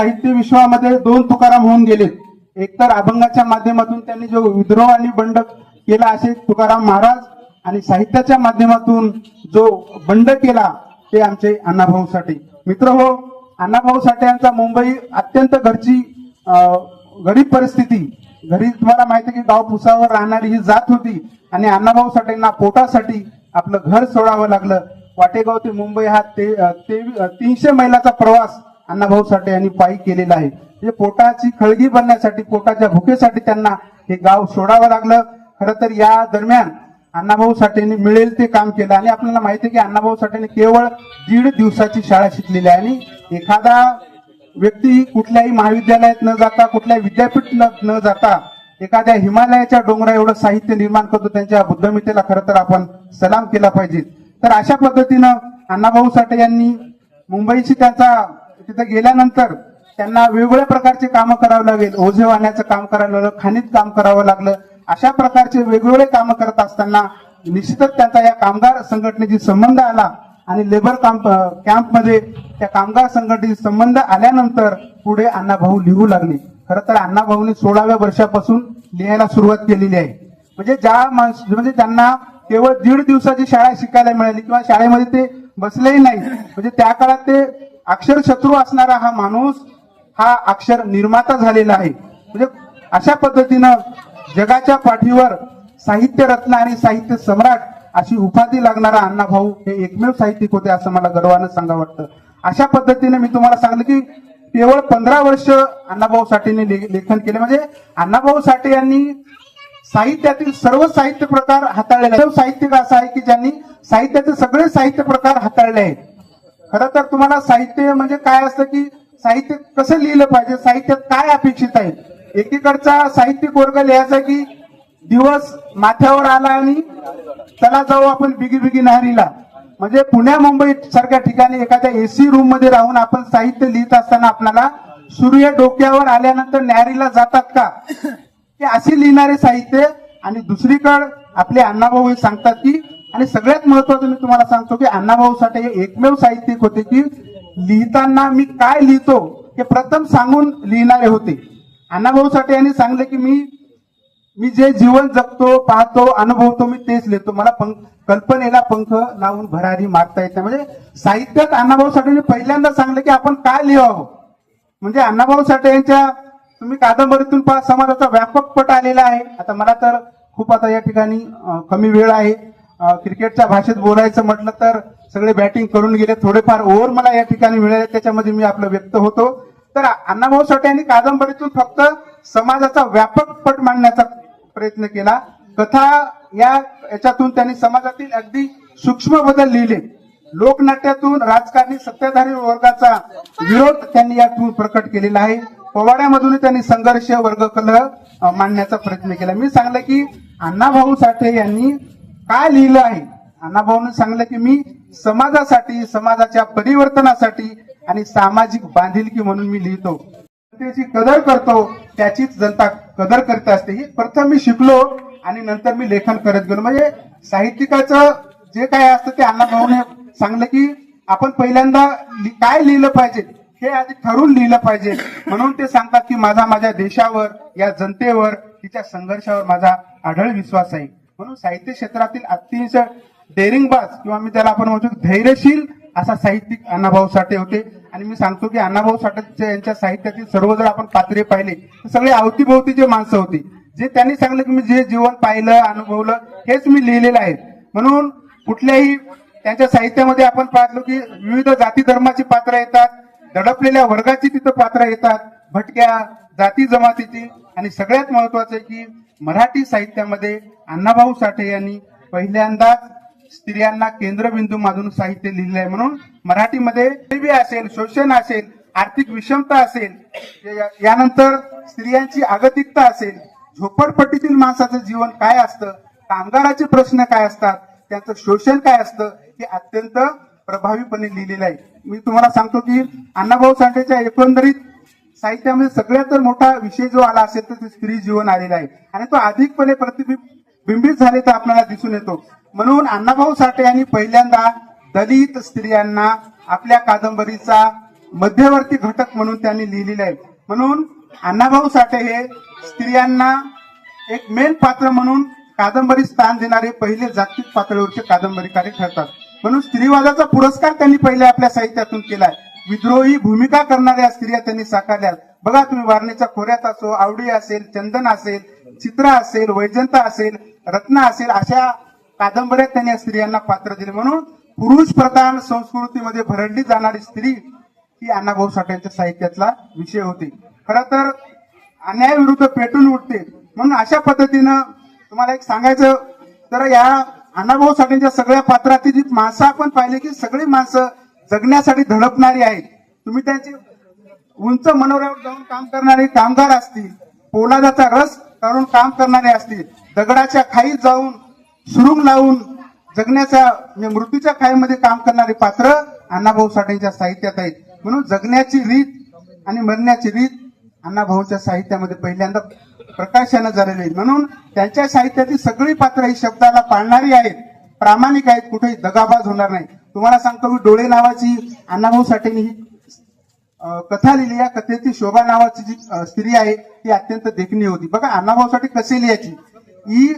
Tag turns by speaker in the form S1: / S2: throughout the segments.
S1: साहित्य विश्वामध्ये दोन तुकाराम होऊन गेले. एकतर अभंगाच्या माध्यमातून त्यांनी जो विद्रोह आणि बंड केला असे तुकाराम महाराज आणि साहित्याच्या माध्यमातून जो बंड केला ते आमचे अण्णाभाऊ साठे. मित्र हो अण्णाभाऊ साठे यांचा मुंबई अत्यंत घरची गरीब परिस्थिती. घरी तुम्हाला माहिती आहे की गाव पुसावर राहणारी ही जात होती आणि अण्णाभाऊ साठेंना पोटासाठी आपलं घर सोडावं लागलं. वाटेगाव ते मुंबई हा ते तीनशे मैलाचा प्रवास अण्णाभाऊ साठे यांनी पायी केलेलं आहे. म्हणजे पोटाची खळगी बनण्यासाठी पोटाच्या भुकेसाठी त्यांना हे गाव सोडावं लागलं. खरं तर या दरम्यान अण्णाभाऊ साठेंनी मिळेल ते काम केलं. आणि आपल्याला माहिती आहे की अण्णाभाऊ साठेने केवळ दीड दिवसाची शाळा शिकलेली आहे. आणि एखादा व्यक्ती कुठल्याही महाविद्यालयात न जाता कुठल्याही विद्यापीठ न जाता एखाद्या हिमालयाच्या डोंगरा एवढं साहित्य निर्माण करतो त्यांच्या बुद्धमितेला खरं तर आपण सलाम केला पाहिजे. तर अशा पद्धतीनं अण्णाभाऊ साठे यांनी मुंबईशी त्यांचा तिथे गेल्यानंतर त्यांना वेगवेगळ्या प्रकारचे कामं करावं लागेल. ओझे वाहण्याचं काम करावं लागलं खाणीत काम करावं लागलं. अशा प्रकारचे वेगवेगळे कामं करत असताना निश्चितच त्यांचा या कामगार संघटनेशी संबंध आला आणि लेबर कॅम्प कॅम्पमध्ये त्या कामगार संघटनेशी संबंध आल्यानंतर पुढे अण्णाभाऊ लिहू लागले. खरं तर अण्णाभाऊनी सोळाव्या वर्षापासून लिहायला सुरुवात केलेली आहे. म्हणजे ज्या माणस- म्हणजे त्यांना केवळ दीड दिवसाची शाळा शिकायला मिळाली किंवा शाळेमध्ये ते बसलेही नाही. म्हणजे त्या काळात ते अक्षर शत्रू असणारा हा माणूस हा अक्षर निर्माता झालेला आहे. म्हणजे अशा पद्धतीनं जगाच्या पाठीवर साहित्य रत्न आणि साहित्य सम्राट अशी उपाधी लागणारा अण्णाभाऊ हे एकमेव साहित्यिक होते असं मला गर्वानं सांगा वाटतं. अशा पद्धतीने मी तुम्हाला सांगलं की केवळ पंधरा वर्ष अण्णाभाऊ साठेने ले- लेखन केले. म्हणजे अण्णाभाऊ साठे यांनी साहित्यातील सर्व साहित्य प्रकार हाताळले साहित्यिक असं आहे की ज्यांनी साहित्याचे सगळे साहित्य प्रकार हाताळले आहेत. खर तर तुम्हाला साहित्य म्हणजे काय असतं की साहित्य कसं लिहिलं पाहिजे साहित्यात काय अपेक्षित आहे? एकीकडचा साहित्यिक वर्ग लिहायचा की दिवस माथ्यावर आला आणि त्याला जाऊ आपण बिगी बिगी नहारीला. म्हणजे पुण्या मुंबई सारख्या ठिकाणी एखाद्या एसी रूममध्ये राहून आपण साहित्य लिहित असताना आपल्याला सूर्य डोक्यावर आल्यानंतर न्यारीला जातात का? ते असे लिहिणारे साहित्य आणि दुसरीकडे आपले अण्णाभाऊ सांगतात की आणि सगळ्यात महत्वाचं मी तुम्हाला सांगतो की अण्णाभाऊ साठे हे एकमेव साहित्यिक होते की लिहिताना मी काय लिहितो हे प्रथम सांगून लिहिणारे होते. अण्णाभाऊ साठे यांनी सांगले की मी मी जे जीवन जगतो पाहतो अनुभवतो मी तेच लिहितो. मला पंख कल्पनेला पंख लावून भरारी मारता येते म्हणजे साहित्यात अण्णाभाऊ साठे पहिल्यांदा सांगले की आपण काय लिहावं? म्हणजे अण्णाभाऊ साठे यांच्या तुम्ही कादंबरीतून पहा समाजाचा व्यापक पट आलेला आहे. आता मला तर खूप आता या ठिकाणी कमी वेळ आहे. क्रिकेटच्या भाषेत बोलायचं म्हटलं तर सगळे बॅटिंग करून गेले. थोडेफार ओव्हर मला या ठिकाणी मिळाले त्याच्यामध्ये मी आपलं व्यक्त होतो. तर अण्णाभाऊ साठे यांनी कादंबरीतून फक्त समाजाचा व्यापक पट मांडण्याचा प्रयत्न केला. कथा या याच्यातून त्यांनी समाजातील अगदी सूक्ष्म बदल लिहिले. लोकनाट्यातून राजकारणी सत्ताधारी वर्गाचा विरोध त्यांनी यातून प्रकट केलेला आहे. पोवाड्यामधून त्यांनी संघर्ष वर्ग कल मांडण्याचा प्रयत्न केला. मी सांगलं की अण्णाभाऊ साठे यांनी काय लिहिलं आहे? अण्णाभाऊने सांगलं की मी समाजासाठी समाजाच्या परिवर्तनासाठी आणि सामाजिक बांधिलकी म्हणून मी लिहितो. जनतेची कदर करतो त्याचीच जनता कदर करत असते. ही प्रथम मी शिकलो आणि नंतर मी लेखन करत गेलो. म्हणजे साहित्यिकाचं जे काय असतं ते अण्णाभाऊने सांगलं की आपण पहिल्यांदा लि- काय लिहिलं पाहिजे हे आधी ठरवून लिहिलं पाहिजे. म्हणून ते सांगतात की माझा माझ्या देशावर या जनतेवर तिच्या संघर्षावर माझा आढळ विश्वास आहे. म्हणून साहित्य क्षेत्रातील अतिशय डेरिंगबाज किंवा मी त्याला आपण म्हणतो धैर्यशील असा साहित्यिक अण्णाभाऊ साठे होते. आणि मी सांगतो की अण्णाभाऊ साठे यांच्या साहित्यातील सर्व जर आपण पात्रे पाहिले तर सगळे अवतीभोवती जे माणसं होती जे त्यांनी सांगलं की मी जे जीवन पाहिलं अनुभवलं हेच मी लिहिलेलं आहे. म्हणून कुठल्याही त्यांच्या साहित्यामध्ये आपण पाहतो की विविध जाती धर्माची पात्र येतात दडपलेल्या वर्गाची तिथं पात्र येतात भटक्या जाती जमातीची. आणि सगळ्यात महत्वाचं आहे की मराठी साहित्यामध्ये अण्णाभाऊ साठे यांनी पहिल्यांदाच स्त्रियांना केंद्रबिंदू मानून साहित्य लिहिलं आहे. म्हणून मराठीमध्ये गरिबी असेल शोषण असेल आर्थिक विषमता असेल यानंतर स्त्रियांची आगतिकता असेल झोपडपट्टीतील माणसाचं जीवन काय असतं कामगाराचे प्रश्न काय असतात त्यांचं शोषण काय असतं हे अत्यंत प्रभावीपणे लिहिलेलं आहे. मी तुम्हाला सांगतो की अण्णाभाऊ साठेच्या एकंदरीत साहित्यामध्ये सगळ्यात मोठा विषय जो आला असेल तर ते स्त्री जीवन आलेला आहे. आणि तो अधिकपणे प्रतिबिंबित तर आपल्याला दिसून येतो. म्हणून अण्णाभाऊ साठे यांनी पहिल्यांदा दलित स्त्रियांना आपल्या कादंबरीचा मध्यवर्ती घटक म्हणून त्यांनी लिहिलेला आहे. म्हणून अण्णाभाऊ साठे हे स्त्रियांना एक मेन पात्र म्हणून कादंबरी स्थान देणारे पहिले जागतिक पातळीवरचे कादंबरीकारी ठरतात. म्हणून स्त्रीवादाचा पुरस्कार त्यांनी पहिले आपल्या साहित्यातून केलाय. विद्रोही भूमिका करणाऱ्या स्त्रिया त्यांनी साकारल्या बघा तुम्ही वारणेच्या खोऱ्यात असो आवडी असेल चंदन असेल चित्र असेल वैजंता असेल रत्न असेल अशा कादंबऱ्यात त्यांनी या स्त्रियांना पात्र दिले. म्हणून पुरुष प्रधान संस्कृतीमध्ये भरडली जाणारी स्त्री ही अण्णाभाऊ साठेंच्या साहित्यातला विषय होती. खर तर अन्यायाविरुद्ध पेटून उठते. म्हणून अशा पद्धतीनं तुम्हाला एक सांगायचं तर या अण्णाभाऊ साठेंच्या सगळ्या पात्रातील जी माणसं आपण पाहिले की सगळी माणसं जगण्यासाठी धडपणारी आहेत. तुम्ही त्यांची उंच मनोऱ्यावर जाऊन काम करणारे कामगार असतील पोलादाचा रस काढून काम करणारे असतील दगडाच्या खाईत जाऊन सुरुंग लावून जगण्याच्या म्हणजे मृत्यूच्या खाईमध्ये काम करणारे पात्र अण्णाभाऊ साठेंच्या साहित्यात आहेत. म्हणून जगण्याची रीत आणि मरण्याची रीत अण्णाभाऊच्या साहित्यामध्ये पहिल्यांदा प्रकाशानं झालेली आहे. म्हणून त्यांच्या साहित्यातील सगळी पात्र ही शब्दाला पाळणारी आहेत. प्रामाणिक आहेत कुठेही दगाबाज होणार नाही. तुम्हाला सांगतो मी डोळे नावाची अण्णाभाऊ साठेंनी ही कथा लिहिली. या कथेची शोभा नावाची जी स्त्री आहे ती अत्यंत देखणी होती. बघा अण्णाभाऊसाठी कसे लिहायची? ही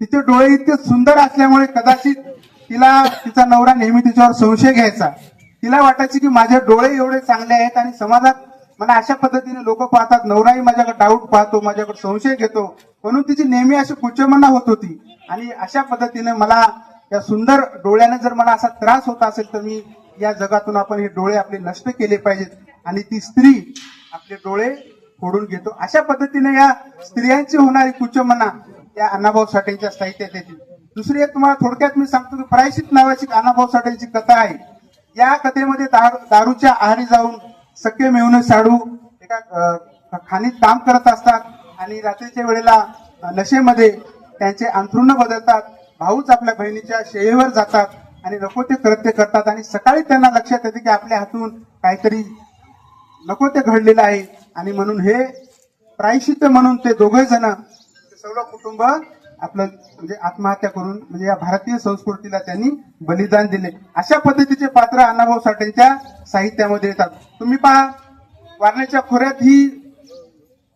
S1: तिचे डोळे इतके सुंदर असल्यामुळे कदाचित तिला तिचा नवरा नेहमी तिच्यावर संशय घ्यायचा. तिला वाटायची की माझे डोळे एवढे चांगले आहेत आणि समाजात मला अशा पद्धतीने लोक पाहतात नवराही माझ्याकडे डाऊट पाहतो माझ्याकडे संशय घेतो. म्हणून तिची नेहमी अशी कुचमना होत होती. आणि अशा पद्धतीने मला या सुंदर डोळ्याने जर मला असा त्रास होत असेल तर मी या जगातून आपण हे डोळे आपले नष्ट केले पाहिजेत आणि ती स्त्री आपले डोळे फोडून घेतो. अशा पद्धतीने या स्त्रियांची होणारी कुचमना या अण्णाभाऊ साठेंच्या साहित्यात येते. दुसरी एक तुम्हाला थोडक्यात मी सांगतो की प्रायशित नावाची अण्णाभाऊ साठेंची कथा आहे. या कथेमध्ये दारू दारूच्या आहारी जाऊन सख्य मिळून साडू एका खाणीत काम करत असतात आणि रात्रीच्या वेळेला नशेमध्ये त्यांचे अंथरुण बदलतात. भाऊच आपल्या बहिणीच्या शेळीवर जातात आणि नको ते कृत्य करतात आणि सकाळी त्यांना लक्षात येते की आपल्या हातून काहीतरी नको ते घडलेलं आहे. आणि म्हणून हे प्रायश्चित्त म्हणून ते दोघे जण सर्व कुटुंब आपलं म्हणजे आत्महत्या करून म्हणजे या भारतीय संस्कृतीला त्यांनी बलिदान दिले. अशा पद्धतीचे पात्र अण्णाभाऊ साठेंच्या साहित्यामध्ये येतात. तुम्ही पहा वारण्याच्या खोऱ्यात ही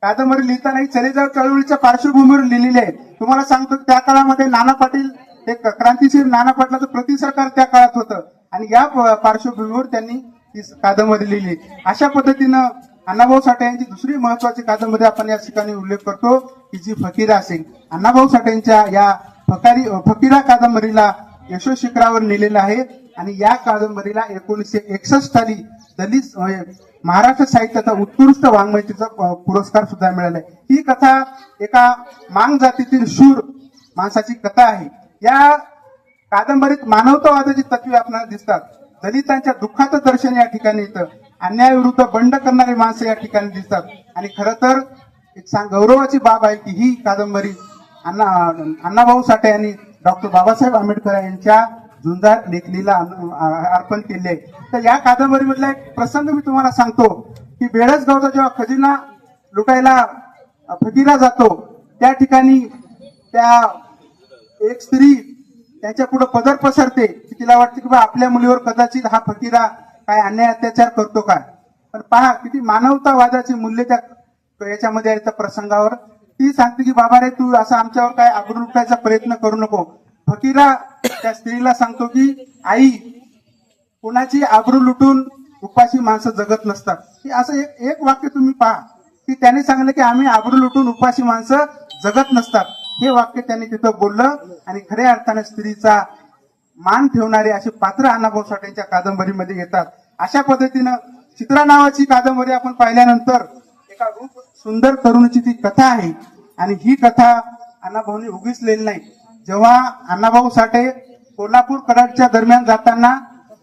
S1: कादंबरी लिहितानाही चलेजाव चळवळीच्या पार्श्वभूमीवर लिहिलेली आहे. तुम्हाला सांगतो त्या काळामध्ये नाना पाटील हे क्रांतीशीर नाना पाटलाचं प्रति सरकार त्या काळात होतं. आणि या पार्श्वभूमीवर त्यांनी ती कादंबरी लिहिली. अशा पद्धतीनं अण्णाभाऊ साठे यांची दुसरी महत्वाची कादंबरी आपण या ठिकाणी उल्लेख करतो की जी फकीरा सिंग. अण्णाभाऊ साठेंच्या या फकारी फकीरा कादंबरीला यशो शिखरावर नेलेलं आहे. आणि या कादंबरीला एकोणीसशे एकसष्ट साली दलित म्हणजे महाराष्ट्र साहित्याचा उत्कृष्ट वाङ्मयतेचा पुरस्कार सुद्धा मिळाला आहे ही कथा एका मांग जातीतील शूर माणसाची कथा आहे. या कादंबरीत मानवतावादाची तत्वे आपल्याला दिसतात. दलितांच्या दुःखाचं दर्शन या ठिकाणी येतं. अन्यायाविरुद्ध बंड करणारी माणसं या ठिकाणी दिसतात. आणि खरं तर एक सांग गौरवाची बाब आहे की ही कादंबरी अण्णा अण्णाभाऊ साठे यांनी डॉक्टर बाबासाहेब आंबेडकर यांच्या झुंजार लेखणीला अर्पण केले. आहे तर या कादंबरीमधला एक प्रसंग मी तुम्हाला सांगतो की बेळसगावचा जेव्हा खजिना लुटायला अ, जातो त्या ठिकाणी त्या एक स्त्री त्याच्या पुढे पदर पसरते की तिला वाटते की बा आपल्या मुलीवर कदाचित हा फकीरा काय अन्याय अत्याचार करतो काय? पण पहा किती मानवतावादाची मूल्य त्या याच्यामध्ये आहे त्या प्रसंगावर. ती सांगते की बाबा रे तू असं आमच्यावर काय आबरू लुटायचा प्रयत्न करू नको. फकीरा त्या स्त्रीला सांगतो की आई कोणाची आबरू लुटून उपाशी माणसं जगत नसतात. हे असं एक एक वाक्य तुम्ही पहा. की त्याने सांगितलं की आम्ही आबरू लुटून उपाशी माणसं जगत नसतात. हे वाक्य त्यांनी तिथं बोललं आणि खऱ्या अर्थाने स्त्रीचा मान ठेवणारे असे पात्र अण्णाभाऊ साठेंच्या कादंबरीमध्ये येतात. अशा पद्धतीनं चित्रा नावाची कादंबरी आपण पाहिल्यानंतर एका रूप सुंदर तरुणीची ती कथा आहे. आणि ही कथा अण्णाभाऊनी उगीच लिहिली नाही. जेव्हा अण्णाभाऊ साठे कोल्हापूर कराडच्या दरम्यान जाताना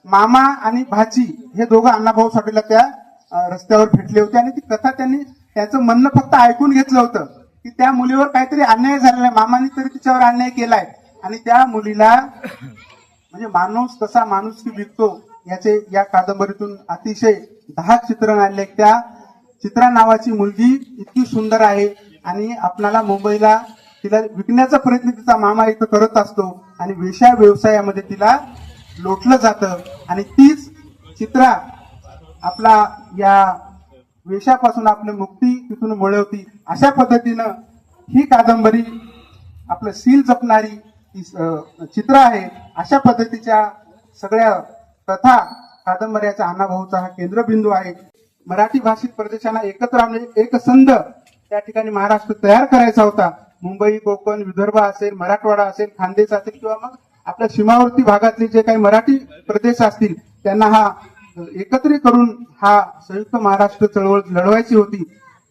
S1: मामा आणि भाची हे दोघं अण्णाभाऊ साठेला त्या रस्त्यावर भेटले होते आणि ती कथा त्यांनी त्याचं म्हणणं फक्त ऐकून घेतलं होतं की त्या मुलीवर काहीतरी अन्याय झालेला आहे. मामाने तरी तिच्यावर अन्याय केलाय. आणि त्या मुलीला म्हणजे माणूस कसा माणूस की विकतो याचे या कादंबरीतून अतिशय दहा चित्रण आणले. त्या चित्रा नावाची मुलगी इतकी सुंदर आहे आणि आपणाला मुंबईला तिला विकण्याचा प्रयत्न तिचा मामा इथं करत असतो आणि वेशा व्यवसायामध्ये तिला लोटलं जातं. आणि तीच चित्रा आपला या वेशापासून आपली मुक्ती तिथून मिळवती अशा पद्धतीनं ही कादंबरी आपलं सील जपणारी चित्र आहे. अशा पद्धतीच्या सगळ्या कथा कादंबऱ्याचा अण्णाभाऊचा हा केंद्रबिंदू आहे. मराठी भाषिक प्रदेशांना एकत्र आणून एक संध त्या ठिकाणी महाराष्ट्र तयार करायचा होता. मुंबई कोकण विदर्भ असेल मराठवाडा असेल खानदेश असेल किंवा मग आपल्या सीमावर्ती भागातले जे काही मराठी प्रदेश असतील त्यांना हा एकत्रित करून हा संयुक्त महाराष्ट्र चळवळ लढवायची होती.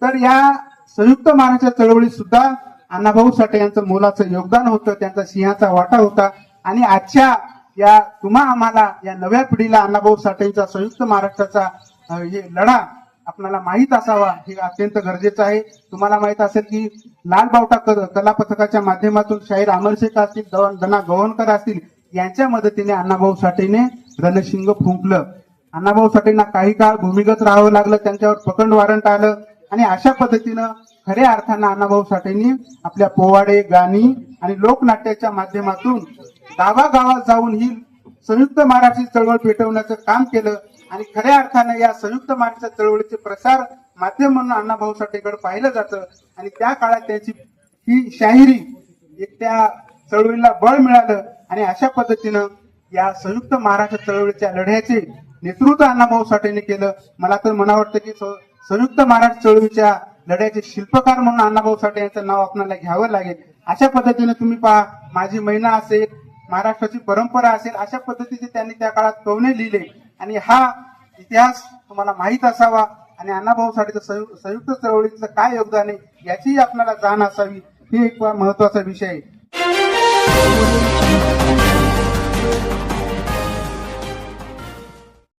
S1: तर या संयुक्त महाराष्ट्र चळवळीत सुद्धा अण्णाभाऊ साठे यांचं मोलाचं योगदान होतं त्यांचा सिंहाचा वाटा होता. आणि आजच्या या तुम्हा आम्हाला या नव्या पिढीला अण्णाभाऊ साठेंचा संयुक्त महाराष्ट्राचा हे लढा आपल्याला माहीत असावा हे अत्यंत गरजेचं आहे. तुम्हाला माहीत असेल की लाल बावटा क- कला पथकाच्या माध्यमातून शाहीर अमरशेख असतील दना गव्हाणकर असतील यांच्या मदतीने अण्णाभाऊ साठेने रणशिंग फुंकलं. अण्णाभाऊ साठेंना काही काळ भूमिगत राहावं लागलं त्यांच्यावर पकड वॉरंट आलं आणि अशा पद्धतीनं खऱ्या अर्थानं अण्णाभाऊ साठेंनी आपल्या पोवाडे गाणी आणि लोकनाट्याच्या माध्यमातून गावागावात जाऊन ही संयुक्त महाराष्ट्र चळवळ पेटवण्याचं काम केलं. आणि खऱ्या अर्थानं या संयुक्त महाराष्ट्र चळवळीचे प्रसार माध्यम म्हणून अण्णाभाऊ साठेकडे पाहिलं जातं. आणि त्या काळात त्याची ही शाहिरी एक त्या चळवळीला बळ मिळालं. आणि अशा पद्धतीनं या संयुक्त महाराष्ट्र चळवळीच्या लढ्याचे नेतृत्व अण्णाभाऊ साठेने केलं. मला तर मना वाटतं की संयुक्त महाराष्ट्र चळवळीच्या लढ्याचे शिल्पकार म्हणून अण्णाभाऊ साठे यांचं नाव आपल्याला घ्यावं लागेल. अशा पद्धतीने तुम्ही पहा माझी महिना असेल महाराष्ट्राची परंपरा असेल अशा पद्धतीचे त्यांनी त्या काळात कवने लिहिले. आणि हा इतिहास तुम्हाला माहीत असावा आणि अण्णाभाऊ साठेचं संयु- संयुक्त चळवळीचं काय योगदान आहे याचीही आपल्याला जाण असावी ही एक महत्त्वाचा विषय आहे.